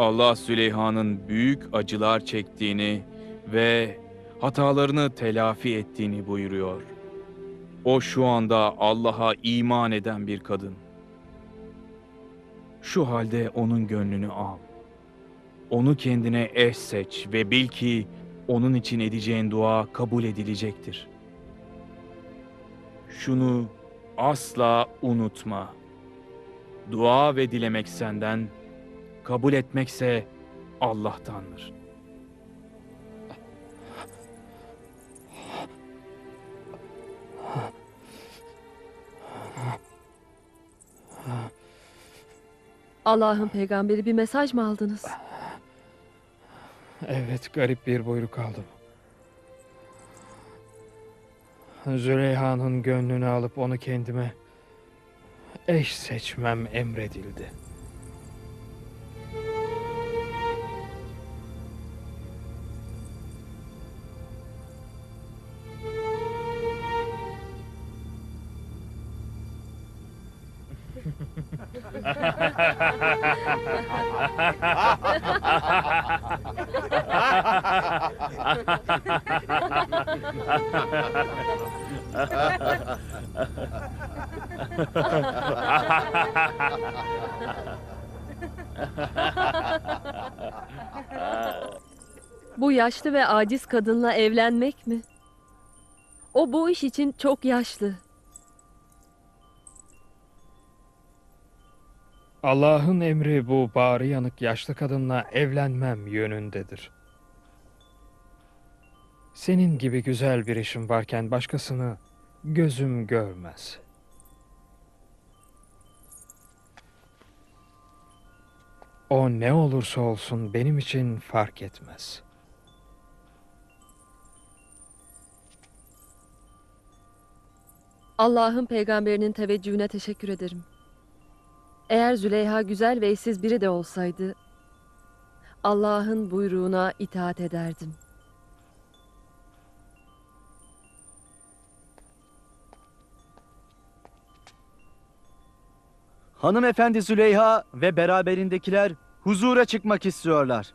Allah Süleyha'nın büyük acılar çektiğini ve hatalarını telafi ettiğini buyuruyor. O şu anda Allah'a iman eden bir kadın. Şu halde onun gönlünü al. Onu kendine eş seç ve bil ki onun için edeceğin dua kabul edilecektir. Şunu asla unutma. Dua ve dilemek senden, kabul etmekse Allah'tandır. Allah'ın peygamberi bir mesaj mı aldınız? Evet, garip bir buyruk aldım. Züleyha'nın gönlünü alıp onu kendime eş seçmem emredildi. Bu yaşlı ve aciz kadınla evlenmek mi? O bu iş için çok yaşlı. Allah'ın emri bu bağrı yanık yaşlı kadınla evlenmem yönündedir. Senin gibi güzel bir işim varken başkasını gözüm görmez. O ne olursa olsun benim için fark etmez. Allah'ın peygamberinin teveccühüne teşekkür ederim. Eğer Züleyha güzel ve eşsiz biri de olsaydı, Allah'ın buyruğuna itaat ederdim. Hanımefendi Züleyha ve beraberindekiler huzura çıkmak istiyorlar.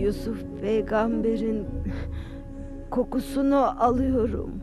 Yusuf peygamberin kokusunu alıyorum.